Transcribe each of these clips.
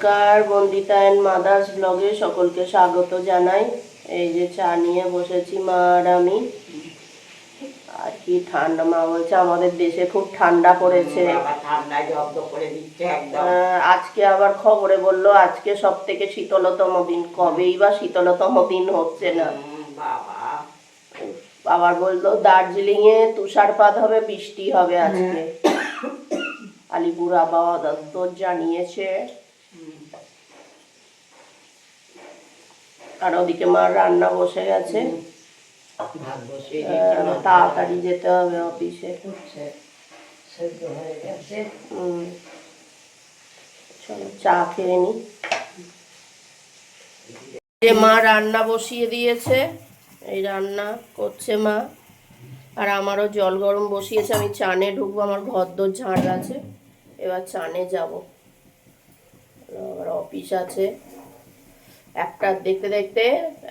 নমস্কার Bandita and mother's ব্লগে সকলকে স্বাগত জানাই। এই যে চা নিয়ে বসেছি মা আর আমি। আর কি ঠান্ডা মা বলছে আমাদের দেশে খুব ঠান্ডা পড়েছে। আজকে আবার খবরে বলল আজকে সব থেকে শীতলতম দিন। কবেই বা শীতলতম দিন হচ্ছে না। আবার বলল দার্জিলিং এ তুষারপাত হবে বৃষ্টি হবে আজকে। আলিপুর আবহাওয়া দপ্তর জানিয়েছে। আর ওদিকে মার রান্না বসে গেছে। তাড়াতাড়ি যেতে হবে অফিসে। চা খেয়ে নি। যে মা রান্না বসিয়ে দিয়েছে, এই রান্না করছে মা। আর আমারও জল গরম বসিয়েছে, আমি চানে ঢুকবো, আমার ঘর দোর ঝাড় আছে। এবার চানে যাব। আবার অফিস আছে। একটা দেখতে দেখতে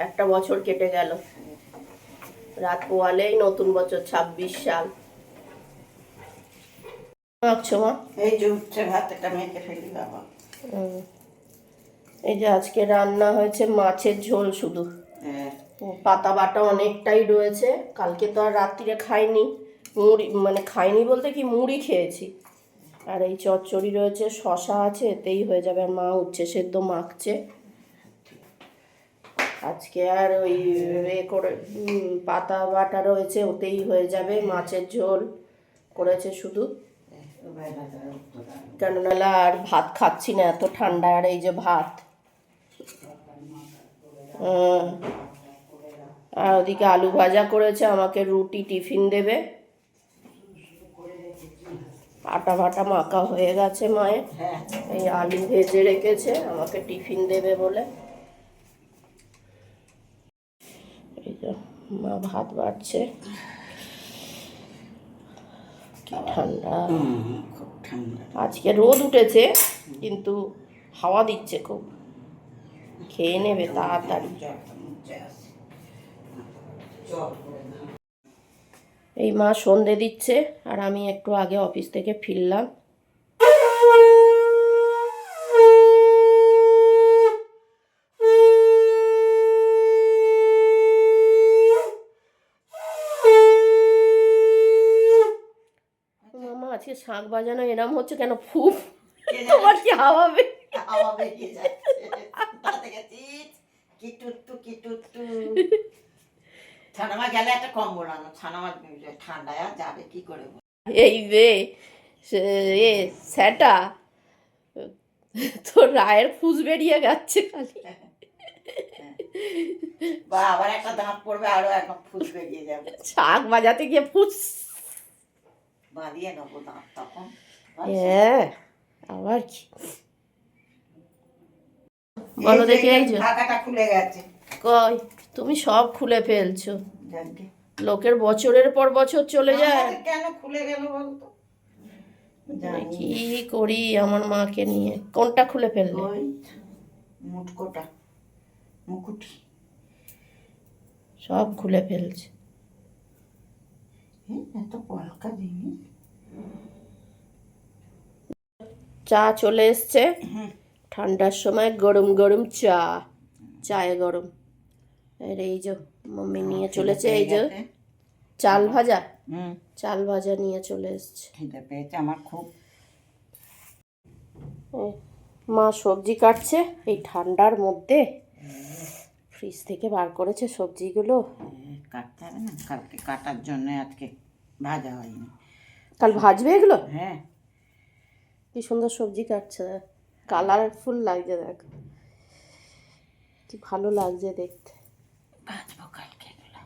একটা বছর কেটে গেল। রাত পোয়ালেই নতুন বছর ছাব্বিশ সাল। এই যে উঠছে ভাতটা মেখে ফেলি বাবা। এই যে আজকে রান্না হয়েছে মাছের ঝোল শুধু। হ্যাঁ। পাতা বাটা অনেকটাই রয়েছে। কালকে তো আর রাত্রিরে খাইনি। মুড়ি মানে খাইনি বলতে কি মুড়ি খেয়েছি। আর এই চচ্চড়ি রয়েছে শশা আছে এতেই হয়ে যাবে। আর মা উচ্ছে সেদ্ধ মাখছে। আজকে আর ওই এ করে পাতা বাটা রয়েছে, ওতেই হয়ে যাবে, মাছের ঝোল করেছে শুধু। কেননা আর ভাত খাচ্ছি না, এত ঠান্ডা, আর এই যে ভাত। হুম। আর ওদিকে আলু ভাজা করেছে, আমাকে রুটি টিফিন দেবে। আটা ভাটা মাখা হয়ে গেছে মায়ের। হ্যাঁ এই আলু ভেজে রেখেছে, আমাকে টিফিন দেবে বলে এই যে মা ভাত বাড়ছে। ঠান্ডা খুব ঠান্ডা। আজকে রোদ উঠেছে, কিন্তু হাওয়া দিচ্ছে খুব। খেয়ে নেবে তাড়াতাড়ি। এই মা সন্ধে দিচ্ছে, আর আমি একটু আগে অফিস থেকে ফিরলাম মামা আজকে শাঁখ বাজানো এরম হচ্ছে কেন? ফুফ তোমার কি হাওয়াবে হাওয়া বেরিয়ে যাচ্ছে। কি ছানামা গেলে একটা কম্বল আনো ছানামা ঠান্ডায় আর যাবে কি করে এই রে এ স্যাটা তোর রায়ের ফুস বেরিয়ে যাচ্ছে খালি। বা আবার একটা দাঁত পড়বে আরও একদম ফুস বেরিয়ে যাবে। শাক বাজাতে গিয়ে ফুস। বাঁধিয়ে নেব দাঁত তখন হ্যাঁ আবার কি? বলো দেখি এই যে ঢাকাটা খুলে গেছে। কই? তুমি সব খুলে ফেলছো। লোকের বছরের পর বছর চলে যায়। কেন খুলে গেল বলতো কি করি আমার মাকে নিয়ে? কোনটা খুলে ফেললে? ওই মুটকোটা মুকুটি। সব খুলে ফেলছে। এত পলকা জিনিস। চা চলে এসছে। ঠান্ডার সময় গরম গরম চা চায়ে গরম। আর এই যে মম্মি নিয়ে চলেছে এই যে চাল ভাজা। হুম। চাল ভাজা নিয়ে চলে এসছে। খিদে পেয়েছে আমার খুব। মা সবজি কাটছে এই ঠান্ডার মধ্যে ফ্রিজ থেকে বার করেছে সবজিগুলো। কাটতে হবে না কালকে কাটার জন্য আজকে ভাজা হয়নি। কাল ভাজবে এগুলো? হ্যাঁ। কি সুন্দর সবজি কাটছে কালারফুল লাগছে দেখ। কি ভালো লাগছে দেখতে। ভাজবো কালকে এগুলো।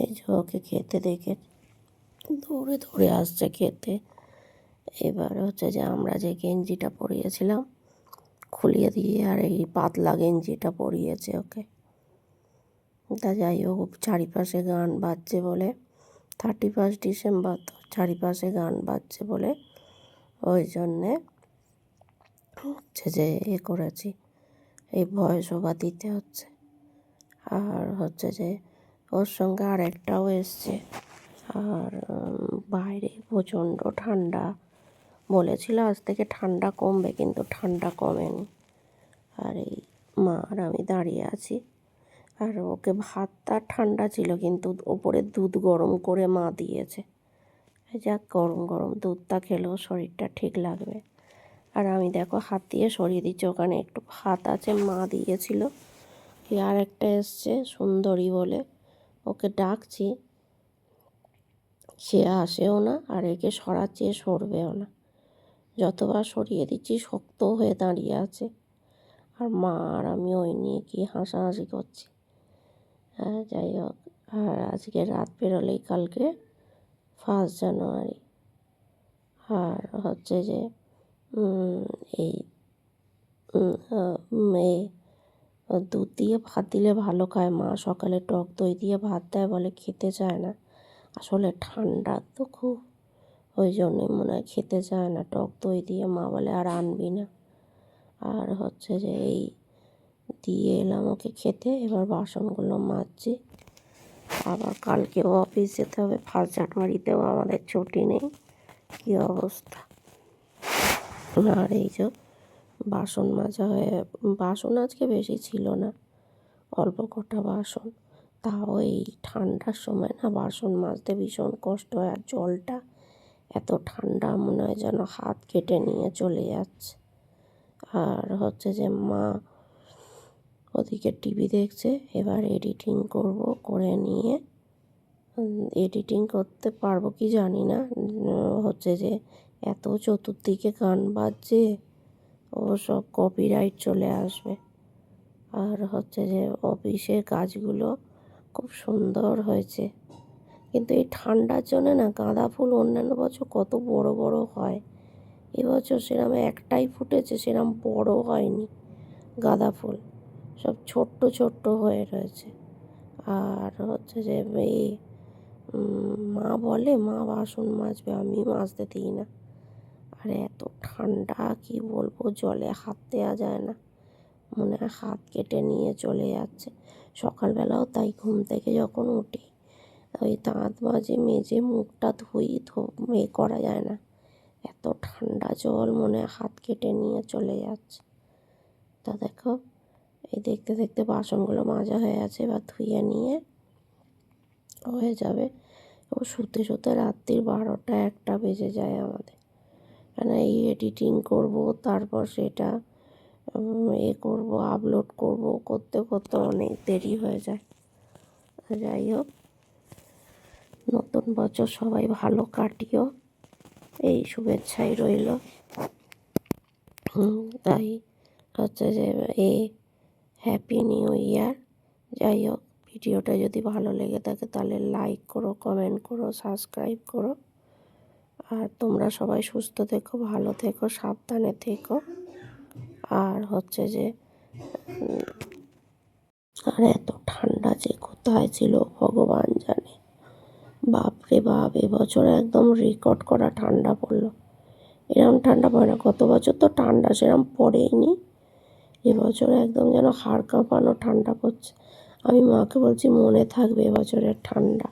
এই যে ওকে খেতে দেখে দৌড়ে দৌড়ে আসছে খেতে। এবার হচ্ছে যে আমরা যে গেঞ্জিটা পরিয়েছিলাম খুলিয়ে দিয়ে আর এই পাতলা গেঞ্জিটা পরিয়েছে ওকে। তা যাই হোক, চারিপাশে গান বাজছে বলে থার্টি ফার্স্ট ডিসেম্বর তো চারিপাশে গান বাজছে বলে, ওই জন্যে হচ্ছে যে এ করেছি। এই ভয়েস ওভার দিতে হচ্ছে। আর হচ্ছে যে ওর সঙ্গে আর একটাও এসছে। আর বাইরে প্রচণ্ড ঠান্ডা। বলেছিল আজ থেকে ঠান্ডা কমবে, কিন্তু ঠান্ডা কমেনি। আর এই মা আর আমি দাঁড়িয়ে আছি। আর ওকে ভাতটা ঠান্ডা ছিল, কিন্তু ওপরে দুধ গরম করে মা দিয়েছে। যাক, গরম গরম দুধটা খেলেও শরীরটা ঠিক লাগবে। আর আমি দেখো, হাত দিয়ে সরিয়ে দিচ্ছি, ওখানে একটু ভাত আছে, মা দিয়েছিল। এই আর একটা এসছে, সুন্দরী বলে। ওকে ডাকছি, সে আসেও না, আর একে সরাচ্ছে, সরবেও না। যতবার সরিয়ে দিচ্ছি, শক্ত হয়ে দাঁড়িয়ে আছে। আর মা আর আমি ওই নিয়ে কি হাসাহাসি করছি। হ্যাঁ যাই হোক। আর আজকে রাত বেরোলেই কালকে ফার্স্ট জানুয়ারি আর হচ্ছে যে এই মেয়ে দুধ দিয়ে ভাত দিলে ভালো খায় মা। সকালে টক দই দিয়ে ভাত দেয় বলে খেতে চায় না। আসলে ঠান্ডা তো খুব, ওই জন্যই মনে হয় খেতে চায় না। টক দই দিয়ে মা বলে আর আনবি না। আর হচ্ছে যে এই দিয়ে এলাম ওকে খেতে। এবার বাসনগুলো মাজছি। আবার কালকেও অফিস যেতে হবে, ফার্স্ট জানুয়ারিতেও আমাদের ছুটি নেই। কী অবস্থা? আর এই যে বাসন মাজা হয়ে, বাসন আজকে বেশি ছিল না, অল্প কটা বাসন। তাও এই ঠান্ডার সময় না বাসন মাজতে ভীষণ কষ্ট হয় আর জলটা এত ঠান্ডা মনে হয় যেন হাত কেটে নিয়ে চলে যাচ্ছে। আর হচ্ছে যে মা ওদিকে টিভি দেখছে, এবার এডিটিং করব, করে নিয়ে এডিটিং করতে পারব কি জানি না হচ্ছে যে এত চতুর্দিকে গান বাজছে, ও সব কপিরাইট চলে আসবে। আর হচ্ছে যে অফিসের কাজগুলো খুব সুন্দর হয়েছে। কিন্তু এই ঠান্ডার জন্য না গাঁদা ফুল অন্যান্য বছর কত বড় বড় হয়। এবছর সেরকম একটাই ফুটেছে সেরকম বড় হয়নি গাঁদা ফুল। সব ছোট্ট ছোট্ট হয়ে রয়েছে। আর হচ্ছে যে এই মা বলে, মা বাসন মাজবে, আমি মাজতে দিই না। আর এত ঠান্ডা, কি বলব, জলে হাত দেওয়া যায় না। মনে হয় হাত কেটে নিয়ে চলে যাচ্ছে। সকালবেলাও তাই ঘুম থেকে যখন উঠি, ওই দাঁত মাঝে মেজে মুখটা ধুই, ধো, এ করা যায় না। এত ঠান্ডা জল মনে হাত কেটে নিয়ে চলে যাচ্ছে। তা দেখো এই দেখতে দেখতে বাসনগুলো মাজা হয়ে আছে, এবার ধুয়ে নিয়ে হয়ে যাবে। ও শুতে শুতে রাত্রির বারোটা একটা বেজে যায় আমাদের। কেন এই এডিটিং করব, তারপর সেটা এ করব আপলোড করব, করতে করতে অনেক দেরি হয়ে যায়। যাই হোক, নতুন বছর সবাই ভালো কাটিও। এই শুভেচ্ছাই রইল। তাই হচ্ছে যে, এ হ্যাপি নিউ ইয়ার যাই হোক, ভিডিওটা যদি ভালো লেগে থাকে তাহলে লাইক করো কমেন্ট করো সাবস্ক্রাইব করো। আর তোমরা সবাই সুস্থ থেকো, ভালো থেকো, সাবধানে থেকো। আর হচ্ছে যে আর এত ঠান্ডা যে কোথায় ছিল ভগবান জানে। বাপরে বাপ এবছর একদম রেকর্ড করা ঠান্ডা পড়ল। এরম ঠান্ডা পড়ে না, গত বছর তো ঠান্ডা সেরম পড়েইনি। এবছর একদম যেন হাড় কাঁপানো ঠান্ডা পড়ছে আমি মাকে বলছি মনে থাকবে এবছরের ঠান্ডা।